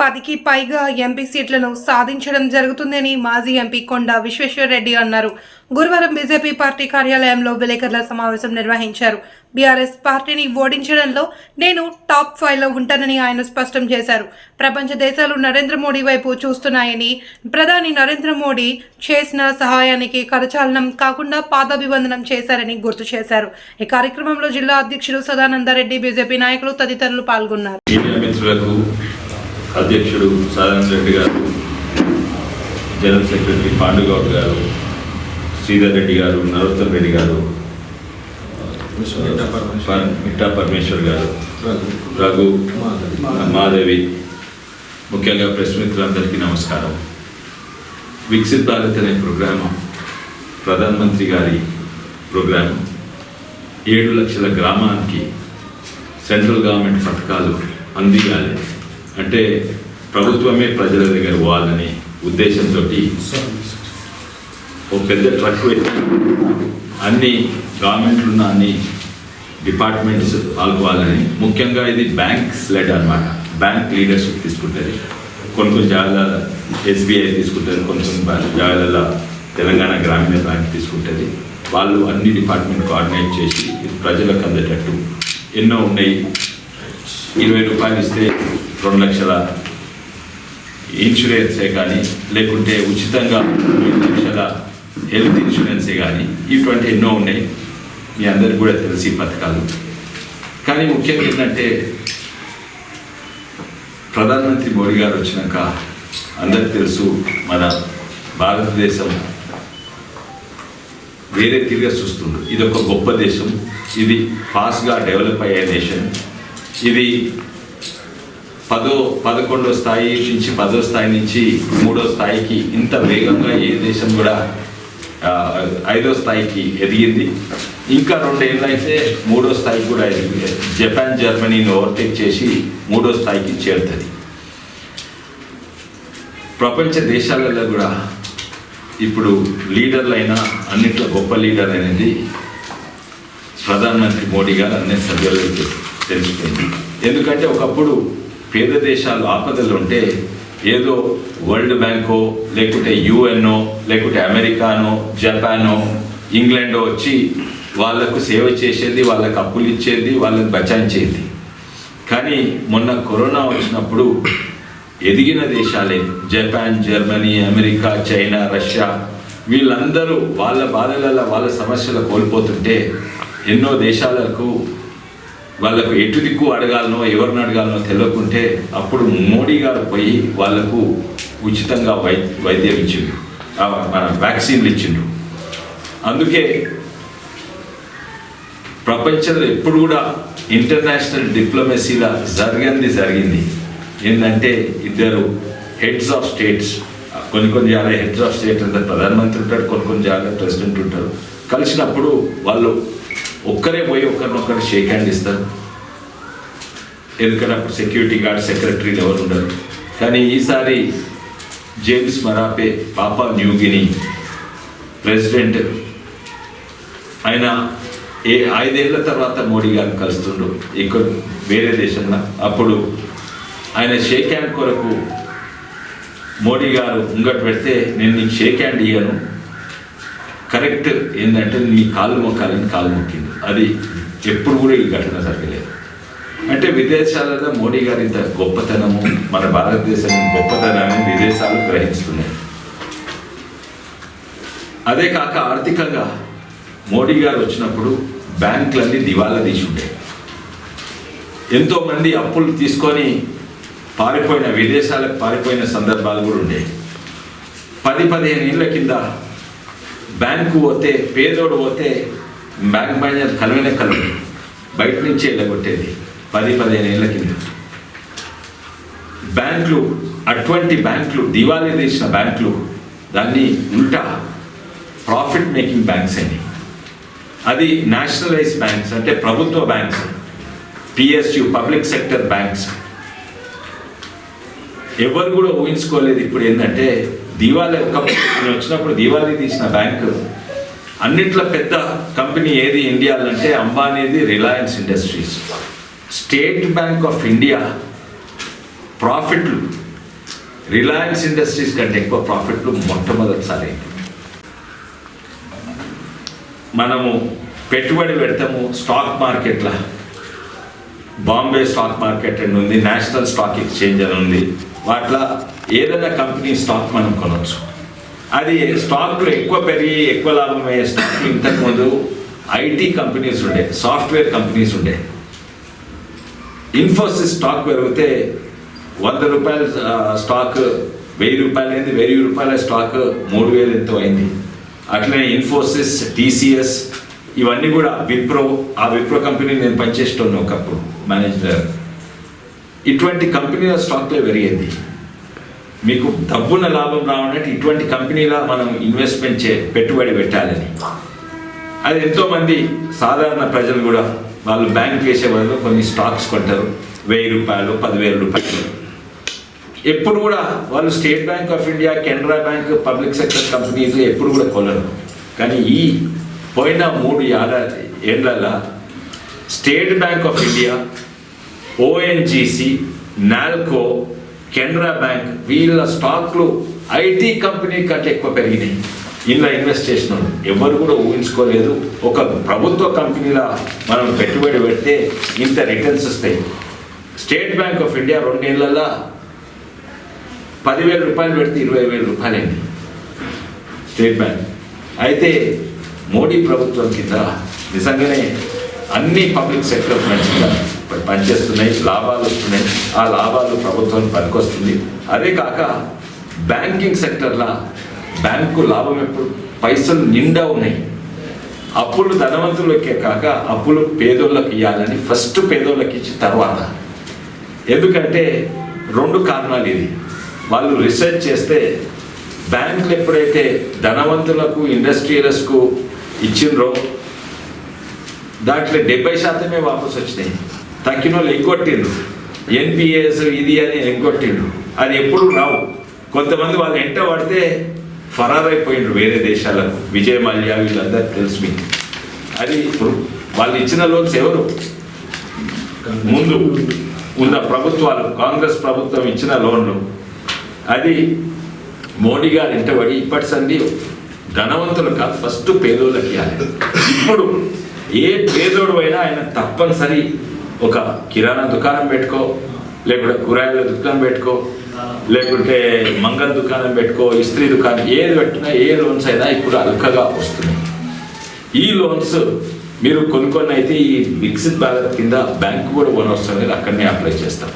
పదికి పైగా ఎంపీ సీట్లను సాధించడం జరుగుతుందని మాజీ ఎంపీ కొండ విశ్వేశ్వరరెడ్డి అన్నారు. గురువారం బీజేపీ పార్టీ కార్యాలయంలో విలేకరుల సమావేశం నిర్వహించారు. బీఆర్ఎస్ పార్టీని ఓడించడంలో నేను టాప్ ఫైవ్లో ఉంటానని ఆయన స్పష్టం చేశారు. ప్రపంచ దేశాలు నరేంద్ర మోడీ వైపు చూస్తున్నాయని ప్రధాని నరేంద్ర మోడీ చేసిన సహాయానికి కరచాలనం కాకుండా పాదాభివందనం చేశారని గుర్తు చేశారు. ఈ కార్యక్రమంలో జిల్లా అధ్యక్షుడు సదానందరెడ్డి బీజేపీ నాయకులు తదితరులు పాల్గొన్నారు. అధ్యక్షుడు సదానంద రెడ్డి గారు జనరల్ సెక్రటరీ పాండుగౌడ్ గారు శ్రీధర్ రెడ్డి గారు నరోత్తమ్ రెడ్డి గారు మిట్టా పరమేశ్వర్. గారు రఘు మాధవి. ముఖ్యంగా ప్రెస్ మిత్రులందరికీ నమస్కారం. వికసిత్ భారత్ అనే ప్రోగ్రాము ప్రధానమంత్రి గారి ప్రోగ్రాము ఏడు లక్షల గ్రామానికి సెంట్రల్ గవర్నమెంట్ పథకాలు అందియాలి అంటే ప్రభుత్వమే ప్రజల దగ్గర పోవాలని ఉద్దేశంతో ఒక పెద్ద ట్రక్ పెట్టి అన్ని గవర్నమెంట్లు ఉన్న అన్ని డిపార్ట్మెంట్స్ పాల్గొవాలని ముఖ్యంగా ఇది బ్యాంక్ స్లెడ్ అన్నమాట. బ్యాంక్ లీడర్షిప్ తీసుకుంటుంది. కొన్ని కొన్ని జాగాల ఎస్బీఐ తీసుకుంటుంది కొన్ని కొన్ని బా- తెలంగాణ గ్రామీణ బ్యాంక్ తీసుకుంటుంది. వాళ్ళు అన్ని డిపార్ట్మెంట్ కోఆర్డినేట్ చేసి ఇది ప్రజలకు అందేటట్టు ఎన్నో ఉన్నాయి. ఇరవై రూపాయలు ఇస్తే రెండు లక్షల ఇన్సూరెన్సే కానీ లేకుంటే ఉచితంగా మూడు లక్షల హెల్త్ ఇన్సూరెన్సే కానీ ఇటువంటి ఎన్నో ఉన్నాయి. మీ అందరికి కూడా తెలిసి ఈ పథకాలు. కానీ ముఖ్యంగా ఏంటంటే ప్రధానమంత్రి మోడీ గారు వచ్చినాక అందరికి తెలుసు మన భారతదేశం వేరే తిరిగి చూస్తుండ్రు ఇది ఒక గొప్ప దేశం. ఇది ఫాస్ట్గా డెవలప్ అయ్యే దేశం ఇది పదో పదకొండో స్థాయి నుంచి పదో స్థాయి నుంచి మూడో స్థాయికి ఇంత వేగంగా ఏ దేశం కూడా ఐదో స్థాయికి ఎదిగింది. ఇంకా రెండేళ్ళు అయితే మూడో స్థాయికి కూడా ఎదిగి జపాన్ జర్మనీని ఓవర్టేక్ చేసి మూడో స్థాయికి చేరుతుంది. ప్రపంచ దేశాలలో కూడా ఇప్పుడు లీడర్లు అయినా అన్నింటిలో గొప్ప లీడర్ అనేది ప్రధానమంత్రి మోడీ గారు అన్ని సభ్యులకు తెలిసిపోయింది ఎందుకంటే ఒకప్పుడు పేద దేశాలు ఆపదలు ఉంటే ఏదో వరల్డ్ బ్యాంకో లేకుంటే యుఎన్ఓ లేకుంటే అమెరికానో జపానో ఇంగ్లాండో వచ్చి వాళ్ళకు సేవ చేసేది వాళ్ళకు అప్పులు ఇచ్చేది వాళ్ళకు బచాయించేది కానీ మొన్న కరోనా వచ్చినప్పుడు ఎదిగిన దేశాలే Japan Germany America China Russia వీళ్ళందరూ వాళ్ళ బాధలలో వాళ్ళ సమస్యలు కోల్పోతుంటే ఎన్నో దేశాలకు వాళ్ళకు ఎటు దిక్కు అడగాలనో ఎవరిని అడగాలనో తెలియకుంటే అప్పుడు మోడీ గారు పోయి వాళ్ళకు ఉచితంగా వై వైద్యం ఇచ్చిండు. మన వ్యాక్సిన్లు ఇచ్చిండు. అందుకే ప్రపంచంలో ఎప్పుడు కూడా ఇంటర్నేషనల్ డిప్లొమసీలా జరిగింది జరిగింది. ఏంటంటే ఇద్దరు హెడ్స్ ఆఫ్ స్టేట్స్ కొన్ని కొన్ని జాగ్రత్త హెడ్స్ ఆఫ్ స్టేట్ అంటే ప్రధానమంత్రి ఉంటాడు కొన్ని కొన్ని జాగ్రత్త ప్రెసిడెంట్ ఉంటారు కలిసినప్పుడు వాళ్ళు ఒక్కరే పోయి ఒకరినొకరు షేక్ హ్యాండ్ ఇస్తారు. ఎందుకంటే అప్పుడు సెక్యూరిటీ గార్డ్ సెక్రటరీలు ఎవరు ఉండరు. కానీ ఈసారి జేమ్స్ మరాపే పాపా న్యూగిని ప్రెసిడెంట్ ఆయన ఏ ఐదేళ్ళ తర్వాత మోడీ గారిని కలుస్తుండ్రు ఇక్కడ వేరే దేశంలో. అప్పుడు ఆయన షేక్ హ్యాండ్ కొరకు మోడీ గారు ముంగట పెడితే నేను నీకు షేక్ హ్యాండ్ ఇయ్యను. కరెక్ట్ ఏంటంటే నీ కాలు మొక్కాలని కాలు మొక్కింది అది ఎప్పుడు కూడా ఈ ఘటన జరగలేదు అంటే విదేశాలలో మోడీ గారి ఇంత గొప్పతనము మన భారతదేశం గొప్పతనాన్ని విదేశాలు గ్రహిస్తున్నాయి. అదే కాక ఆర్థికంగా మోడీ గారు వచ్చినప్పుడు బ్యాంకులన్నీ దివాలా తీసి ఎంతోమంది అప్పులు తీసుకొని పారిపోయిన విదేశాలకు పారిపోయిన సందర్భాలు కూడా ఉండేవి పది పదిహేను ఏళ్ళ కింద బ్యాంకు పోతే పేదోడు పోతే బ్యాంక్ మేనేజర్ కలవనే కలవడు బయట నుంచి వెళ్ళగొట్టేది పది పదిహేను ఏళ్ళ కింద. బ్యాంకులు అటువంటి బ్యాంకులు దివాళీ తీసిన బ్యాంకులు దాన్ని ఉల్టా ప్రాఫిట్ మేకింగ్ బ్యాంక్స్ అని. అది నేషనలైజ్ బ్యాంక్స్ అంటే ప్రభుత్వ banks PSU public sector banks ఎవరు కూడా ఊహించుకోలేదు ఇప్పుడు ఏంటంటే దివాళీ ఒకప్పుడు నేను వచ్చినప్పుడు దివాళీ తీసిన బ్యాంకు అన్నిట్లో పెద్ద కంపెనీ ఏది ఇండియాలో అంటే అంబానీది Reliance industries. State bank of India ప్రాఫిట్లు రిలయన్స్ ఇండస్ట్రీస్ కంటే ఎక్కువ ప్రాఫిట్లు మొట్టమొదటిసారి మనము పెట్టుబడి పెడతాము స్టాక్ మార్కెట్ల. బాంబే స్టాక్ మార్కెట్ అని ఉంది నేషనల్ స్టాక్ ఎక్స్చేంజ్ అని ఉంది. వాటిలో ఏదైనా కంపెనీ స్టాక్ మనం కొనవచ్చు అది స్టాక్లు ఎక్కువ పెరిగి ఎక్కువ లాభం అయ్యే స్టాక్ ఇంతకుముందు ఐటీ కంపెనీస్ ఉండే సాఫ్ట్వేర్ కంపెనీస్ ఉండే. ఇన్ఫోసిస్ స్టాక్ పెరిగితే వంద రూపాయల స్టాక్ వెయ్యి రూపాయలు అయింది వెయ్యి రూపాయల స్టాక్ మూడు వేలు ఎంతో అయింది. అట్లనే ఇన్ఫోసిస్ టీసీఎస్ ఇవన్నీ కూడా విప్రో ఆ విప్రో కంపెనీ నేను పనిచేస్తున్నాను ఒకప్పుడు మేనేజర్ ఇటువంటి కంపెనీల స్టాక్లే పెరిగింది. మీకు డబ్బున లాభం రావాలంటే ఇటువంటి కంపెనీలా మనం ఇన్వెస్ట్మెంట్ చే పెట్టుబడి పెట్టాలని. అది ఎంతోమంది సాధారణ ప్రజలు కూడా వాళ్ళు బ్యాంక్ వేసే వాళ్ళు కొన్ని స్టాక్స్ కొంటారు. వెయ్యి రూపాయలు పదివేల రూపాయలు. ఎప్పుడు కూడా వాళ్ళు State Bank of India Canara Bank public sector companies ఎప్పుడు కూడా కొనరు. కానీ ఈ పోయిన మూడు ఏడాది ఏళ్ళల్లో state bank of India ONGC NALCO Canara bank వీళ్ళ స్టాక్లు ఐటీ కంపెనీ కంటే ఎక్కువ పెరిగినాయి. ఇలా ఇన్వెస్ట్ చేసిన. ఎవరు కూడా ఊహించుకోలేదు. ఒక ప్రభుత్వ కంపెనీలా మనం పెట్టుబడి పెడితే ఇంత రిటర్న్స్ వస్తాయి. స్టేట్ బ్యాంక్ ఆఫ్ ఇండియా రెండేళ్ళలో పదివేల రూపాయలు పెడితే ఇరవై వేల రూపాయలండి స్టేట్ బ్యాంక్. అయితే మోడీ ప్రభుత్వం కింద నిజంగానే అన్ని పబ్లిక్ సెక్టర్ మంచిగా పనిచేస్తున్నాయి లాభాలు వస్తున్నాయి. ఆ లాభాలు ప్రభుత్వం పనికొస్తుంది. అదే కాక బ్యాంకింగ్ సెక్టర్లో బ్యాంకు లాభం ఎప్పుడు? పైసలు నిండా ఉన్నాయి. అప్పులు ధనవంతులకే కాక అప్పులు పేదోళ్ళకి ఇవ్వాలని ఫస్ట్ పేదోళ్ళకి ఇచ్చిన తర్వాత. ఎందుకంటే రెండు కారణాలు ఇది. వాళ్ళు రీసెర్చ్ చేస్తే బ్యాంకులు ఎప్పుడైతే ధనవంతులకు ఇండస్ట్రియలిస్ట్కు ఇచ్చిండ్రో దాంట్లో డెబ్బై శాతమే వాపసు వచ్చినాయి తక్కిన వాళ్ళు ఎగ్గొట్టిండ్రు ఎన్పిఎస్ ఇది అని ఎగ్గొట్టిండ్రు. అది ఎప్పుడు రావు. కొంతమంది వాళ్ళు ఎంట పడితే ఫరారైపోయిండ్రు వేరే దేశాలకు. విజయ్ మల్య వీళ్ళందరూ తెలుసు మీకు. అది ఇప్పుడు వాళ్ళు ఇచ్చిన లోన్స్ ఎవరు? ముందు ఉన్న ప్రభుత్వాలు కాంగ్రెస్ ప్రభుత్వం ఇచ్చిన లోన్లు. అది మోడీ గారు ఎంటబడి ఇప్పటి సంది ధనవంతులు కాదు ఫస్ట్ పేదోళ్ళకి ఇవ్వాలి. ఇప్పుడు ఏ పేదోడు అయినా ఆయన తప్పనిసరి ఒక కిరాణా దుకాణం పెట్టుకో లేకుంటే కూరగాయల దుకాణం పెట్టుకో లేకుంటే మంగళ దుకాణం పెట్టుకో ఇస్త్రీ దుకాణం ఏది పెట్టినా ఏ లోన్స్ అయినా ఇప్పుడు అల్కగా వస్తున్నాయి ఈ లోన్స్ మీరు కొనుక్కొని అయితే ఈ వికసిత్ భారత్ కింద బ్యాంక్ కూడా కొనవసరం లేదు అక్కడనే అప్లై చేస్తాం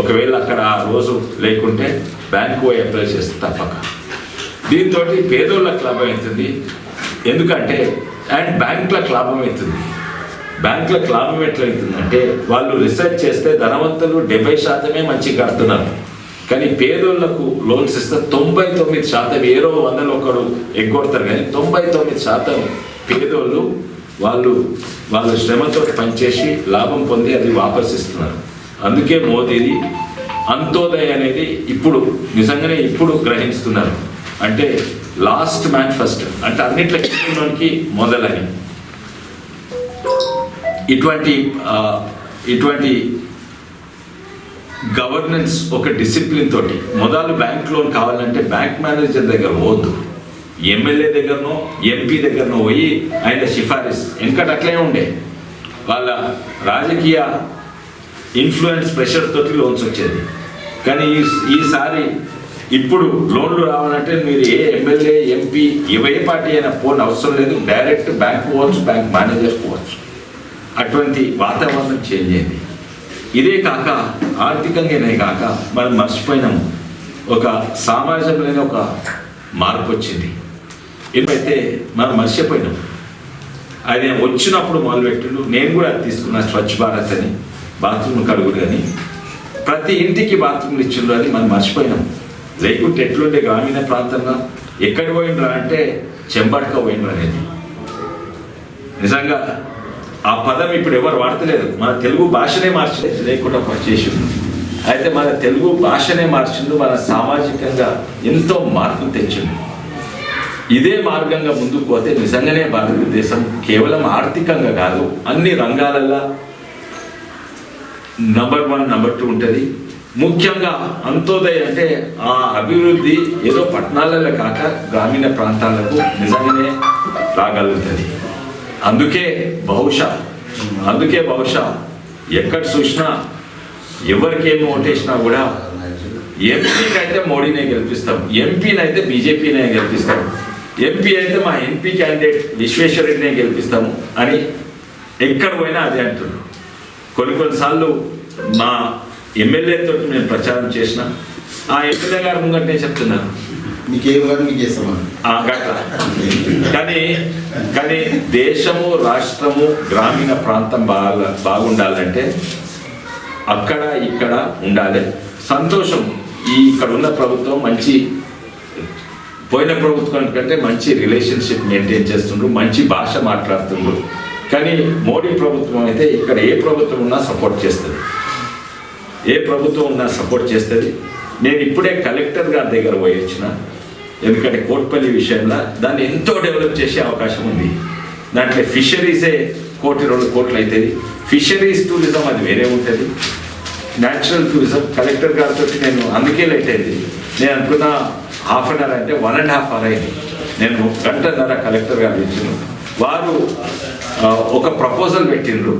ఒకవేళ అక్కడ ఆ రోజు లేకుంటే బ్యాంకు పోయి అప్లై చేస్తే తప్పక. దీంతో పేదోళ్ళకి లాభం అవుతుంది. ఎందుకంటే అండ్ బ్యాంకులకు లాభం అవుతుంది. బ్యాంకుల లాభం ఎట్లయితుందంటే వాళ్ళు రీసెర్చ్ చేస్తే ధనవంతులు డెబ్బై శాతమే మంచిగా కడుతున్నారు. కానీ పేదోళ్ళకు లోన్స్ ఇస్తే తొంభై తొమ్మిది శాతం ఏరో వందలు ఒకడు ఎగ్గొడతారు కానీ తొంభై తొమ్మిది శాతం పేదోళ్ళు వాళ్ళు వాళ్ళ శ్రమతో పనిచేసి లాభం పొంది అది వాపసిస్తున్నారు అందుకే మోదీది అంత్యోదయ అనేది ఇప్పుడు నిజంగానే ఇప్పుడు గ్రహిస్తున్నారు. అంటే లాస్ట్ మ్యాన్ ఫస్ట్. అంటే అన్నిట్లో మొదలని ఇటువంటి ఇటువంటి గవర్నెన్స్ ఒక డిసిప్లిన్ తోటి మొదలు బ్యాంక్ లోన్ కావాలంటే బ్యాంక్ మేనేజర్ దగ్గర పోవద్దు. ఎమ్మెల్యే దగ్గరనో ఎంపీ దగ్గరనో పోయి ఆయన సిఫారిస్. ఎందుకంటే అట్లే ఉండే. వాళ్ళ రాజకీయ ఇన్ఫ్లుయెన్స్ ప్రెషర్ తోటి లోన్స్ వచ్చేది. కానీ ఈ ఈసారి ఇప్పుడు లోన్లు రావాలంటే మీరు ఏ ఎమ్మెల్యే ఎంపీ ఏ పార్టీ అయినా పోని అవసరం లేదు. డైరెక్ట్ బ్యాంక్ పోవచ్చు బ్యాంక్ మేనేజర్ పోవచ్చు. అటువంటి వాతావరణం చేంజ్ అయింది. ఇదే కాక ఆర్థికంగానే కాక మనం మర్చిపోయినాము ఒక సమాజంలోనే ఒక మార్పు వచ్చింది. ఏమైతే మనం మర్చిపోయినాం. ఆయన వచ్చినప్పుడు మొదలుపెట్టిండు. నేను కూడా అది తీసుకున్నా స్వచ్ఛ భారత్ అని బాత్రూమ్ కడుగుడు అని ప్రతి ఇంటికి బాత్రూమ్లు ఇచ్చిండ్రు అని మనం మర్చిపోయినాం. లేకుంటే ఎట్లుండే గ్రామీణ ప్రాంతంలో ఎక్కడ పోయిండ్రా అంటే చెంబడక పోయిండ్రు అనేది. నిజంగా ఆ పదం ఇప్పుడు ఎవరు వాడతలేదు. మన తెలుగు భాషనే మార్చలేదు లేకుండా పనిచేసి అయితే మన తెలుగు భాషనే మార్చిండు మన సామాజికంగా ఎంతో మార్పు తెచ్చిండు. ఇదే మార్గంగా ముందుకు పోతే నిజంగానే భారతదేశం కేవలం ఆర్థికంగా కాదు అన్ని రంగాలలో నంబర్ వన్ నంబర్ టూ ఉంటుంది. ముఖ్యంగా అంత్యోదయ అంటే ఆ అభివృద్ధి ఏదో పట్టణాలలో కాక గ్రామీణ ప్రాంతాలకు నిజంగానే రాగలుగుతుంది. అందుకే బహుశా అందుకే బహుశా ఎక్కడ చూసినా ఎవరికి ఓటేసినా కూడా ఎంపీకి అయితే మోడీనే గెలిపిస్తాం ఎంపీని అయితే బీజేపీనే గెలిపిస్తాం ఎంపీ అయితే మా ఎంపీ క్యాండిడేట్ విశ్వేశ్వరరెడ్డినే గెలిపిస్తాము అని ఎక్కడ పోయినా అదే అంటున్నారు కొన్ని కొన్నిసార్లు మా ఎమ్మెల్యేతో నేను ప్రచారం చేసిన ఆ ఎమ్మెల్యే గారు ముంగట్నే చెప్తున్నాను మీకేం కానీ మీకు చేస్తామని కానీ కానీ దేశము రాష్ట్రము గ్రామీణ ప్రాంతం బాగా బాగుండాలంటే అక్కడ ఇక్కడ ఉండాలి. సంతోషం. ఈ ఇక్కడ ఉన్న ప్రభుత్వం మంచి పోయిన ప్రభుత్వం కంటే మంచి రిలేషన్షిప్ మెయింటైన్ చేస్తుండ్రు మంచి భాష మాట్లాడుతుండ్రు. కానీ మోడీ ప్రభుత్వం అయితే ఇక్కడ ఏ ప్రభుత్వం ఉన్నా సపోర్ట్ చేస్తుంది. ఏ ప్రభుత్వం ఉన్నా సపోర్ట్ చేస్తుంది. నేను ఇప్పుడే కలెక్టర్ గారి దగ్గర పోయి వచ్చిన. ఎందుకంటే కోట్పల్లి విషయంలో దాన్ని ఎంతో డెవలప్ చేసే అవకాశం ఉంది. దాంట్లో ఫిషరీసే కోటి రెండు కోట్లు అవుతుంది ఫిషరీస్ టూరిజం అది వేరే ఉంటుంది. న్యాచురల్ టూరిజం కలెక్టర్ గారితో నేను అందుకే లేట్ అయింది. నేను అనుకున్న హాఫ్ అన్ అవర్ అంటే వన్ అండ్ హాఫ్ అవర్ అయింది. నేను గంటన్నర కలెక్టర్ గారు ఇచ్చిన. వారు ఒక ప్రపోజల్ పెట్టిండ్రు.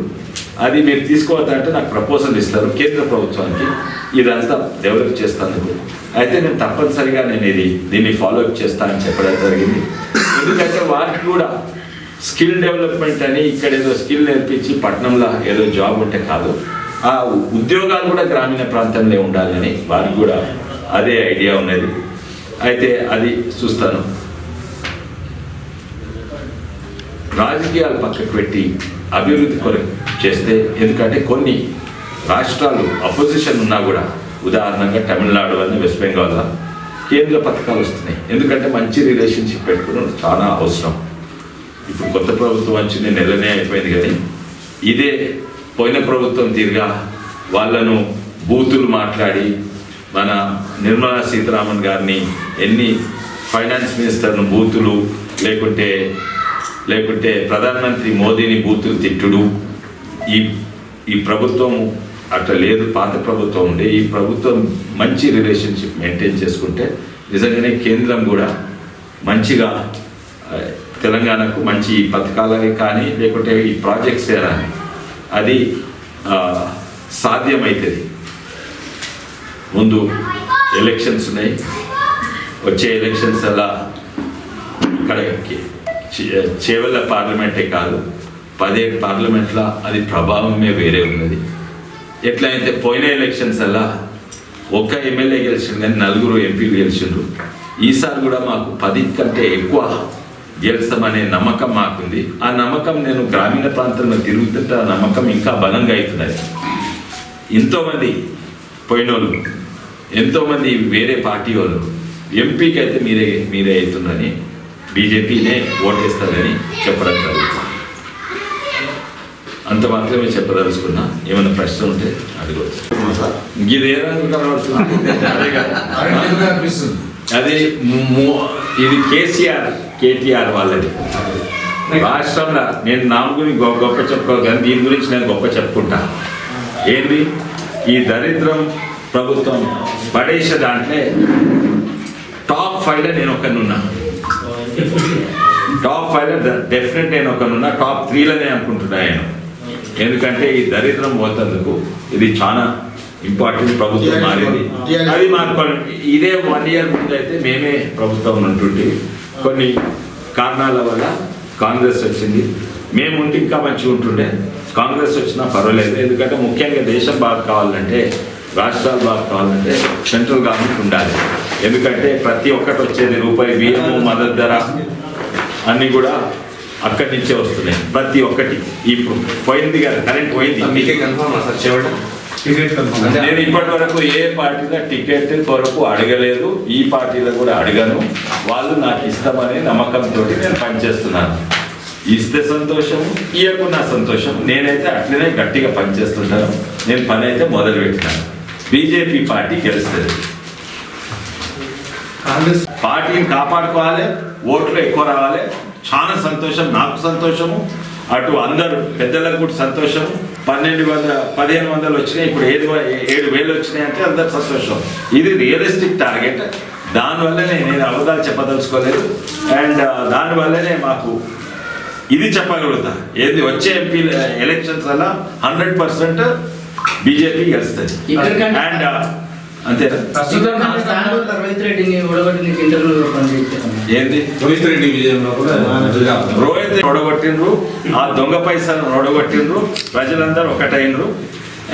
అది మీరు తీసుకోవద్దంటే నాకు ప్రపోజల్ ఇస్తారు కేంద్ర ప్రభుత్వానికి. ఇదంతా డెవలప్ చేస్తాను అయితే నేను తప్పనిసరిగా నేను ఇది దీన్ని ఫాలో అప్ చేస్తానని చెప్పడం జరిగింది. ఎందుకంటే వారికి కూడా స్కిల్ డెవలప్మెంట్ అని ఇక్కడ ఏదో స్కిల్ నేర్పించి పట్టణంలో ఏదో జాబ్ ఉంటే కాదు. ఆ ఉద్యోగాలు కూడా గ్రామీణ ప్రాంతంలో ఉండాలని వారికి కూడా అదే ఐడియా ఉన్నది. అయితే అది చూస్తాను. రాజకీయాలు పక్కకు పెట్టి అభివృద్ధి కొరకు చేస్తే ఎందుకంటే కొన్ని రాష్ట్రాలు అపోజిషన్ ఉన్నా కూడా ఉదాహరణగా తమిళనాడు అని వెస్ట్ బెంగాల్ కేంద్ర పథకాలు వస్తున్నాయి. ఎందుకంటే మంచి రిలేషన్షిప్ పెట్టుకోవడం చాలా అవసరం. ఇప్పుడు కొత్త ప్రభుత్వం వచ్చింది నెలనే అయిపోయింది కానీ ఇదే పోయిన ప్రభుత్వం తీరుగా వాళ్ళను బూతులు మాట్లాడి మన నిర్మలా సీతారామన్ గారిని ఎన్ని ఫైనాన్స్ మినిస్టర్ను బూతులు లేకుంటే లేకుంటే ప్రధానమంత్రి మోదీని బూతులు తిట్టుడు ఈ ఈ ప్రభుత్వం అట్లా లేదు పాత ప్రభుత్వం ఉండే ఈ ప్రభుత్వం మంచి రిలేషన్షిప్ మెయింటైన్ చేసుకుంటే నిజంగానే కేంద్రం కూడా మంచిగా తెలంగాణకు మంచి పథకాలని కానీ లేకుంటే ఈ ప్రాజెక్ట్స్ కానీ అది సాధ్యమవుతుంది ముందు ఎలక్షన్స్ ఉన్నాయి. వచ్చే ఎలక్షన్స్ అలా ఇక్కడ చే- చేవెళ్ళ పార్లమెంటే కాదు. పదే పార్లమెంట్లో అది ప్రభావమే వేరే ఉన్నది. ఎట్లా అయితే పోయిన ఎలక్షన్స్ అలా ఒక్క ఎమ్మెల్యే గెలిచిండు కానీ నలుగురు ఎంపీలు గెలిచిండ్రు. ఈసారి కూడా మాకు పది కంటే ఎక్కువ గెలుస్తామనే నమ్మకం మాకుంది. ఆ నమ్మకం నేను గ్రామీణ ప్రాంతంలో తిరుగుతుంటే ఆ నమ్మకం ఇంకా బలంగా అవుతున్నది. ఎంతోమంది పోయినోళ్ళు ఎంతోమంది వేరే పార్టీ వాళ్ళు ఎంపీకి అయితే మీరే మీరే అవుతుందని బీజేపీనే ఓటేస్తారని చెప్పడం జరుగుతుంది. అంత మాత్రమే చెప్పదలుచుకున్నా. ఏమైనా ప్రశ్న ఉంటే అడగవచ్చు ఇది ఏ అనిపిస్తుంది అది ఇది కేసీఆర్ కేటీఆర్ వాళ్ళది. రాష్ట్రంలో నేను నా గురించి గొప్ప గొప్ప చెప్పుకోవాలి కానీ దీని గురించి నేను గొప్ప చెప్పుకుంటా. ఏంది? ఈ దరిద్రం ప్రభుత్వం పడేసే దాంట్లో టాప్ ఫైవ్లో నేను ఒకనున్నా టాప్ ఫైవ్లో డెఫినెట్ నేను ఒకనున్నా టాప్ త్రీలోనే అనుకుంటున్నా నేను. ఎందుకంటే ఈ దరిద్రం పోతందుకు ఇది చాలా ఇంపార్టెంట్ ప్రభుత్వం మారింది. అది మార్కోండి ఇదే వన్ ఇయర్ ముందు అయితే మేమే ప్రభుత్వం ఉంటుంటే కొన్ని కారణాల వల్ల కాంగ్రెస్ వచ్చింది. మేము ఉంటే ఇంకా మంచిగా ఉంటుండే. కాంగ్రెస్ వచ్చినా పర్వాలేదు. ఎందుకంటే ముఖ్యంగా దేశం బాగా కావాలంటే రాష్ట్రాలు బాగా కావాలంటే సెంట్రల్ గవర్నమెంట్ ఉండాలి. ఎందుకంటే ప్రతి ఒక్కటి వచ్చేది రూపాయి బియ్యము మద్దతు ధర అన్నీ కూడా అక్కడి నుంచే వస్తున్నాయి ప్రతి ఒక్కటి. ఇప్పుడు పోయింది కదా కరెంట్ పోయింది. మీకే కన్ఫర్మ్ సార్ చివరి టికెట్ కన్ఫర్మ్. నేను ఇప్పటి వరకు ఏ పార్టీలో టికెట్ కొరకు అడగలేదు ఈ పార్టీలో కూడా అడగను. వాళ్ళు నాకు ఇస్తామనే నమ్మకంతో నేను పనిచేస్తున్నాను. ఇస్తే సంతోషం ఇయ్యకున్నా సంతోషం. నేనైతే అట్లనే గట్టిగా పనిచేస్తుంటాను. నేను పని అయితే మొదలు పెట్టినాను బీజేపీ పార్టీ గెలుస్తుంది. కాంగ్రెస్ పార్టీని కాపాడుకోవాలి ఓట్లు ఎక్కువ రావాలి చాలా సంతోషం నాకు సంతోషము అటు అందరు పెద్దలకు కూడా సంతోషము. పన్నెండు వందల పదిహేను వందలు వచ్చినాయి ఇప్పుడు ఏడు ఏడు వేలు వచ్చినాయి అంటే అందరు సంతోషం. ఇది రియలిస్టిక్ టార్గెట్. దానివల్లనే నేను అబద్ధాలు చెప్పదలుచుకోలేదు. అండ్ దానివల్లనే మాకు ఇది చెప్పగలుగుతా. ఏది వచ్చే ఎంపీ ఎలక్షన్స్ వల్ల హండ్రెడ్ పర్సెంట్ బీజేపీ గెలుస్తుంది. అండ్ అంతేనా ప్రస్తుతం నా స్థానంలో రోహిత్ రెడ్డిని ఇంటర్వ్యూలో ఏంది? రోహిత్ రెడ్డి విజయంలో కూడా రోహిత్ ఓడగొట్టిండ్రు. ఆ దొంగ పైసలను ఓడగొట్టిండ్రు. ప్రజలందరూ ఒకటైనరు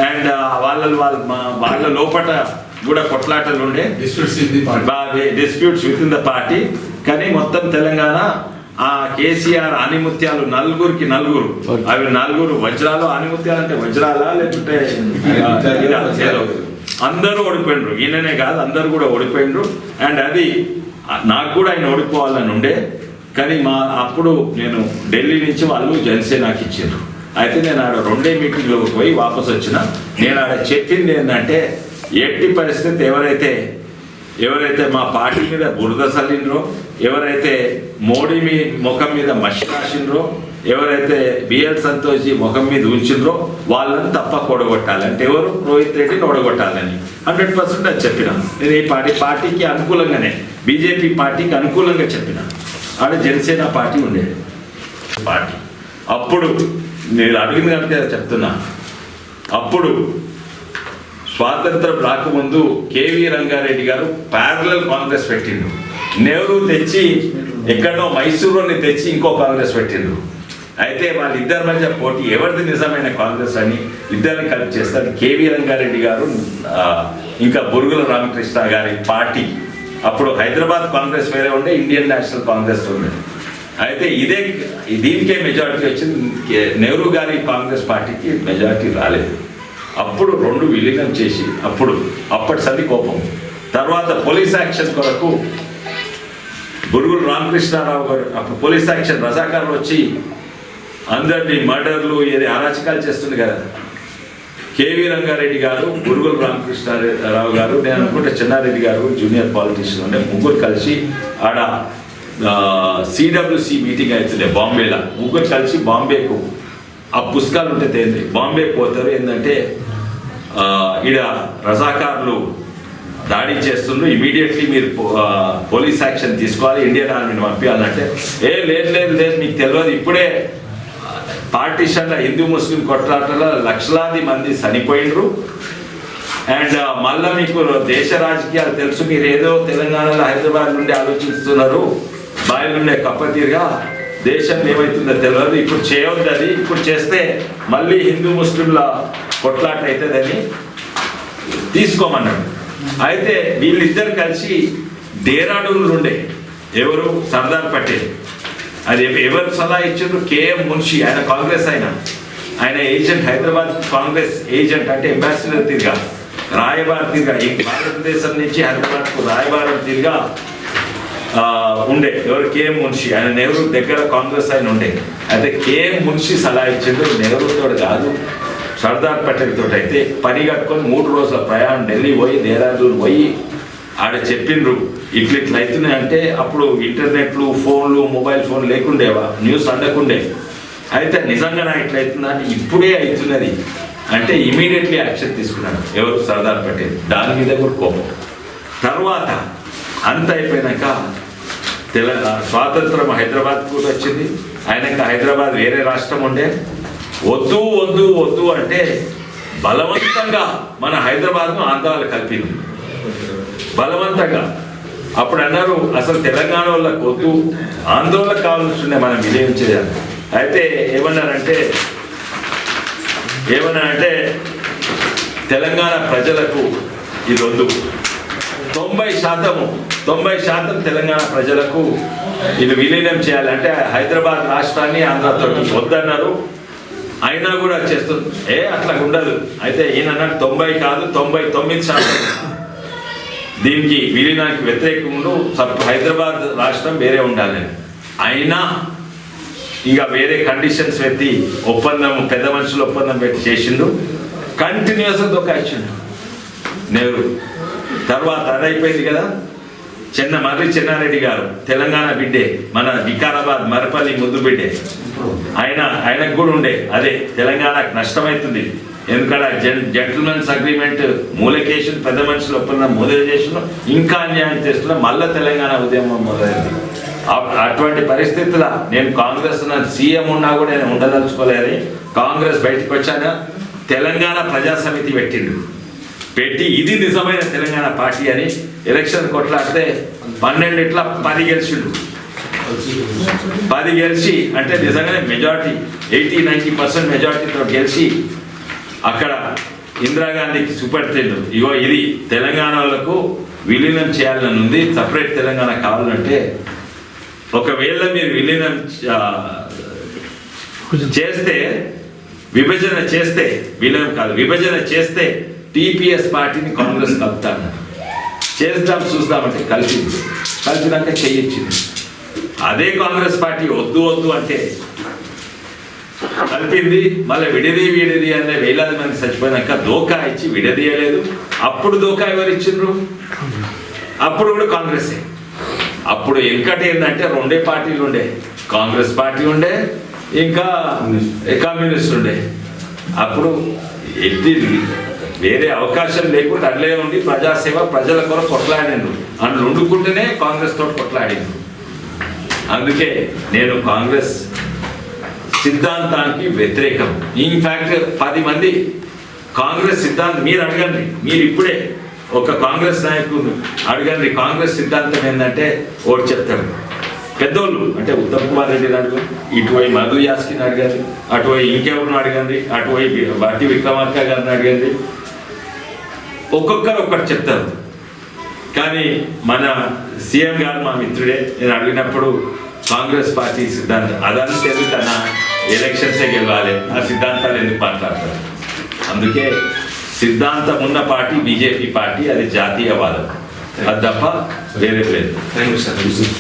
అండ్ వాళ్ళ వాళ్ళ వాళ్ళ లోపట కూడా కొట్లాటలు ఉండే. Disputes with in the party కానీ మొత్తం తెలంగాణ ఆ కేసీఆర్ ఆనిముత్యాలు నలుగురికి నలుగురు. అవి నలుగురు వజ్రాలు. ఆనిముత్యాలు అంటే వజ్రాలా. లేకుంటే. అందరూ ఓడిపోయిండ్రు ఈయననే కాదు అందరూ కూడా ఓడిపోయిండ్రు అండ్ అది నాకు కూడా ఆయన ఓడిపోవాలని ఉండే కానీ మా అప్పుడు నేను ఢిల్లీ నుంచి వాళ్ళు జనసేనకి ఇచ్చిండ్రు. అయితే నేను ఆడ రెండే మీటింగ్లోకి పోయి వాపసు వచ్చిన. నేను ఆడ చెప్పింది ఏంటంటే ఎట్టి పరిస్థితి ఎవరైతే ఎవరైతే మా పార్టీ మీద బురద చల్లినరో ఎవరైతే మోడీ మీ ముఖం మీద మషి రాసినరో ఎవరైతే బిఎల్ సంతోషి ముఖం మీద ఉంచిండ్రో వాళ్ళని తప్ప కొడగొట్టాలి అంటే ఎవరు? రోహిత్ రెడ్డిని ఓడగొట్టాలని. హండ్రెడ్ పర్సెంట్ అది చెప్పిన. నేను ఈ పార్టీ పార్టీకి అనుకూలంగానే బీజేపీ పార్టీకి అనుకూలంగా చెప్పిన. ఆడ జనసేన పార్టీ ఉండేది. పార్టీ. అప్పుడు నేను అడిగిన కనుక చెప్తున్నా. అప్పుడు స్వాతంత్రం రాకముందు కేవీ రంగారెడ్డి గారు ప్యారలల్ కాంగ్రెస్ పెట్టిండు. నెహ్రూ తెచ్చి ఎక్కడో మైసూరుని తెచ్చి ఇంకో కాంగ్రెస్ పెట్టిండు. అయితే వాళ్ళిద్దరి మధ్య పోటీ ఎవరిది నిజమైన కాంగ్రెస్ అని ఇద్దరిని కలిపి చేస్తారు. కేవీ రంగారెడ్డి గారు ఇంకా బురుగుల రామకృష్ణ గారి పార్టీ. అప్పుడు హైదరాబాద్ కాంగ్రెస్ వేరే ఉండే ఇండియన్ నేషనల్ కాంగ్రెస్ ఉండే. అయితే ఇదే దీనికే మెజారిటీ వచ్చింది. నెహ్రూ గారి కాంగ్రెస్ పార్టీకి మెజారిటీ రాలేదు. అప్పుడు రెండు విలీనం చేసి అప్పుడు అప్పటి సంది కోపం. తర్వాత పోలీస్ యాక్షన్ కొరకు బురుగులు రామకృష్ణారావు గారు అప్పుడు పోలీస్ యాక్షన్ రజాకారులు వచ్చి అందరినీ మర్డర్లు ఏది అరాచకాలు చేస్తుంది కదా. కేవీ రంగారెడ్డి గారు గురుగుల రామకృష్ణారావు గారు నేను అనుకుంటే చెన్నారెడ్డి గారు జూనియర్ పాలిటీషియన్ ఉండే ముగ్గురు కలిసి ఆడ సిడబ్ల్యూసి మీటింగ్ అవుతుండే బాంబేలో. ముగ్గురు కలిసి బాంబేకు ఆ పుస్తకాలు ఉంటే తేంది. బాంబే పోతారు ఏంటంటే ఈడ రజాకారులు దాడి చేస్తుండ్రు. ఇమీడియట్లీ మీరు పో- పోలీస్ యాక్షన్ తీసుకోవాలి ఇండియన్ ఆర్మీని పంపించాలంటే ఏ లేదు లేదు లేదు మీకు తెలియదు. ఇప్పుడే పార్టీషన్ల హిందూ ముస్లిం కొట్లాటలో లక్షలాది మంది చనిపోయినరు అండ్ మళ్ళా మీకు దేశ రాజకీయాలు తెలుసు మీరు ఏదో తెలంగాణలో హైదరాబాద్ నుండి ఆలోచిస్తున్నారు. బాయ్ నుండే కప్పతీరుగా దేశం ఏమవుతుందో తెలియదు ఇప్పుడు చేయవద్దు అది. ఇప్పుడు చేస్తే మళ్ళీ హిందూ ముస్లింల కొట్లాట అవుతుందని తీసుకోమన్నాడు. అయితే వీళ్ళిద్దరు కలిసి డేరాడూన్లు ఉండే. ఎవరు? సర్దార్ పటేల్. అది ఎవరు సలహా ఇచ్చారు కేఎం మున్షి ఆయన కాంగ్రెస్ ఆయన. ఆయన ఏజెంట్ హైదరాబాద్ కాంగ్రెస్ ఏజెంట్ అంటే అంబాసిడర్ తీరుగా రాయబార్ తీరుగా ఈ భారతదేశం నుంచి హైదరాబాద్కు రాయబారం తీరుగా ఉండే. ఎవరు? కేఎం మున్షి. ఆయన నెహ్రూ దగ్గర కాంగ్రెస్ ఆయన ఉండే. అయితే కేఎం మున్షి సలహా ఇచ్చిండు నెహ్రూతో కాదు. సర్దార్ పటేల్ తోటి అయితే పని కట్టుకొని మూడు రోజుల ప్రయాణం ఢిల్లీ పోయి దేహరాదూన్ పోయి ఆడ చెప్పిండ్రు. ఇట్లా ఇట్లా అవుతున్నాయి అంటే అప్పుడు ఇంటర్నెట్లు ఫోన్లు మొబైల్ ఫోన్ లేకుండేవా? న్యూస్ అండకుండే అయితే నిజంగానే ఇట్లా అవుతుందని ఇప్పుడే అవుతున్నది అంటే ఇమీడియట్లీ యాక్షన్ తీసుకున్నాడు. ఎవరు? సర్దార్ పటేల్. దాని మీద కూడా కోపం తర్వాత అంత అయిపోయినాక తెలంగాణ స్వాతంత్రం హైదరాబాద్ కూడా వచ్చింది. ఆయనక హైదరాబాద్ వేరే రాష్ట్రం ఉండే. వద్దు వద్దు వద్దు అంటే బలవంతంగా మన హైదరాబాద్ను ఆంధ్రాలు కలిపింది బలవంతంగా. అప్పుడు అన్నారు అసలు తెలంగాణ వల్ల కొద్దు ఆందోళన కావాల్సిందే మనం విజయం చేయాలి. అయితే ఏమన్నారంటే ఏమన్నారంటే తెలంగాణ ప్రజలకు ఇది వద్దు తొంభై శాతము తొంభై శాతం తెలంగాణ ప్రజలకు ఇది విలీనం చేయాలి. అంటే హైదరాబాద్ రాష్ట్రాన్ని ఆంధ్రతో వద్దన్నారు. అయినా కూడా చేస్తుంది ఏ అట్లా ఉండదు. అయితే ఈయన తొంభై కాదు తొంభై తొమ్మిది శాతం. దీనికి విలీనానికి వ్యతిరేకంగా సబ్ హైదరాబాద్ రాష్ట్రం వేరే ఉండాలి. అయినా ఇక వేరే కండిషన్స్ పెట్టి ఒప్పందం పెద్ద మనుషులు ఒప్పందం పెట్టి చేసిండు. కంటిన్యూస్గా దొక్కాయించిండు నెహ్రూ. తర్వాత అది అయిపోయింది కదా? చెన్న మర్రి చెన్నారెడ్డి గారు తెలంగాణ బిడ్డే మన వికారాబాద్ మరపల్లి ముద్దు బిడ్డే ఆయన ఆయనకు కూడా ఉండే. అదే తెలంగాణకు నష్టమవుతుంది. ఎందుకంటే జెన్ జెంటిల్మెన్స్ అగ్రిమెంట్ మూలకేషన్ పెద్ద మనుషులు ఒప్పందం మొదలు చేసిన ఇంకా అన్యాయం చేస్తున్నా మళ్ళా తెలంగాణ ఉద్యమం మొదలైంది. అటువంటి పరిస్థితుల నేను కాంగ్రెస్ సీఎం ఉన్నా కూడా నేను ఉండదలుచుకోలేదని కాంగ్రెస్ బయటకు వచ్చాక తెలంగాణ ప్రజా సమితి పెట్టిండు. పెట్టి ఇది నిజమైన తెలంగాణ పార్టీ అని ఎలక్షన్ కొట్లాడితే పన్నెండిట్ల పది గెలిచిండు. పది గెలిచి అంటే నిజంగానే మెజారిటీ ఎయిటీ నైంటీ పర్సెంట్ మెజార్టీతో గెలిచి అక్కడ ఇందిరాగాంధీకి చూపెడుతుండు ఇగో ఇది తెలంగాణ వాళ్ళకు విలీనం చేయాలని ఉంది. సపరేట్ తెలంగాణ కావాలంటే ఒకవేళ మీరు విలీనం చేస్తే విభజన చేస్తే విలీనం కాదు విభజన చేస్తే టీపీఎస్ పార్టీని కాంగ్రెస్ కలుపుతాను చేద్దాం చూద్దామంటే కలిపింది కలిపినాక చెయ్యొచ్చింది. అదే కాంగ్రెస్ పార్టీ వద్దు వద్దు అంటే కలిపింది. మళ్ళీ విడది విడది అనే వేలాది మంది చచ్చిపోయినాక దోకా ఇచ్చి విడదీయలేదు. అప్పుడు దోకా ఎవరు ఇచ్చిండ్రు? అప్పుడు కూడా కాంగ్రెసే. అప్పుడు ఇంకటి ఏంటంటే రెండే పార్టీలు ఉండే. కాంగ్రెస్ పార్టీ ఉండే ఇంకా కమ్యూనిస్ట్ ఉండే. అప్పుడు ఎట్టి వేరే అవకాశం లేకుండా అట్లే ఉండి ప్రజాసేవ ప్రజల కొరకు కొట్లాడిండు అని వండుకుంటేనే కాంగ్రెస్ తోటి కొట్లాడిండు అందుకే నేను కాంగ్రెస్ సిద్ధాంతానికి వ్యతిరేకం. ఇన్ఫ్యాక్ట్ పది మంది కాంగ్రెస్ సిద్ధాంతం మీరు అడగండి. మీరు ఇప్పుడే ఒక కాంగ్రెస్ నాయకుడు అడగండి. కాంగ్రెస్ సిద్ధాంతం ఏంటంటే ఓటు చెప్తారు పెద్దోళ్ళు అంటే ఉత్తమ్ కుమార్ రెడ్డి అడుగు ఇటువై మధు యాస్కిని అడగండి. అటువై ఇంకెవరిని అడగండి? అటువై బట్టి విక్రమార్క గారిని అడగండి. ఒక్కొక్కరు ఒక్కటి చెప్తారు. కానీ మన సీఎం గారు మా మిత్రుడే. నేను అడిగినప్పుడు కాంగ్రెస్ పార్టీ సిద్ధాంతం అదని తెలుగుతానా తన ఎలక్షన్సే గెలవాలి. ఆ సిద్ధాంతాలు ఎందుకు మాట్లాడతారు? అందుకే సిద్ధాంతం ఉన్న పార్టీ బీజేపీ పార్టీ అది జాతీయవాదం. అది తప్ప వేరే లేదు. Thank you sir.